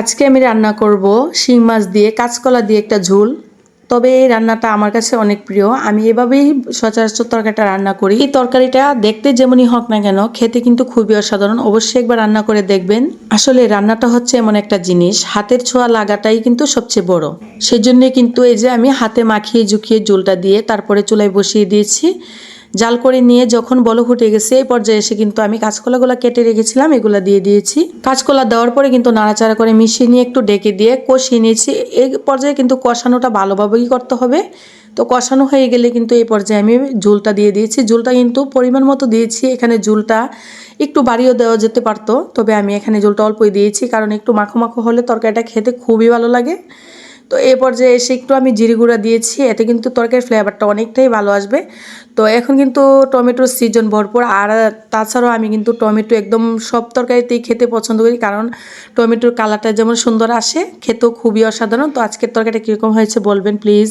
আজকে আমি রান্না করব শিং মাছ দিয়ে কাঁচকলা দিয়ে একটা ঝোল। তবে এই রান্নাটা আমার কাছে অনেক প্রিয়। আমি এভাবেই সচরাচর তরকারিটা রান্না করি। এই তরকারিটা দেখতে যেমনই হোক না কেন, খেতে কিন্তু খুবই অসাধারণ। অবশ্যই একবার রান্না করে দেখবেন। আসলে রান্নাটা হচ্ছে এমন একটা জিনিস, হাতের ছোঁয়া লাগাটাই কিন্তু সবচেয়ে বড়। সেজন্য কিন্তু এই যে আমি হাতে মাখিয়ে ঝুঁকিয়ে ঝোলটা দিয়ে তারপরে চুলায় বসিয়ে দিয়েছি। জাল করে নিয়ে যখন বলক উঠে গেছে, এই পর্যায়ে এসে কিন্তু আমি কাঁচকলাগুলো কেটে রেখেছিলাম, এগুলো দিয়ে দিয়েছি। কাঁচকলা দেওয়ার পরে কিন্তু নাড়াচাড়া করে মিশিয়ে নিয়ে একটু ডেকে দিয়ে কষিয়ে নিয়েছি। এই পর্যায়ে কিন্তু কষানোটা ভালোভাবেই করতে হবে। তো কষানো হয়ে গেলে কিন্তু এই পর্যায়ে আমি ঝোলটা দিয়ে দিয়েছি। ঝোলটা কিন্তু পরিমাণ মতো দিয়েছি, এখানে ঝোলটা একটু বাড়িয়েও দেওয়া যেতে পারতো। তবে আমি এখানে ঝোলটা অল্পই দিয়েছি, কারণ একটু মাখো মাখো হলে তরকারিটা খেতে খুবই ভালো লাগে। তো এ পর্যায়ে এসে একটু আমি জিরি গুঁড়া দিয়েছি, এতে কিন্তু তরকারির ফ্লেভারটা অনেকটাই ভালো আসবে। তো এখন কিন্তু টমেটোর সিজন ভরপুর, আর তাছাড়াও আমি কিন্তু টমেটো একদম সব তরকারিতেই খেতে পছন্দ করি, কারণ টমেটোর কালারটা যেমন সুন্দর আসে, খেতেও খুবই অসাধারণ। তো আজকের তরকারিটা কীরকম হয়েছে বলবেন প্লিজ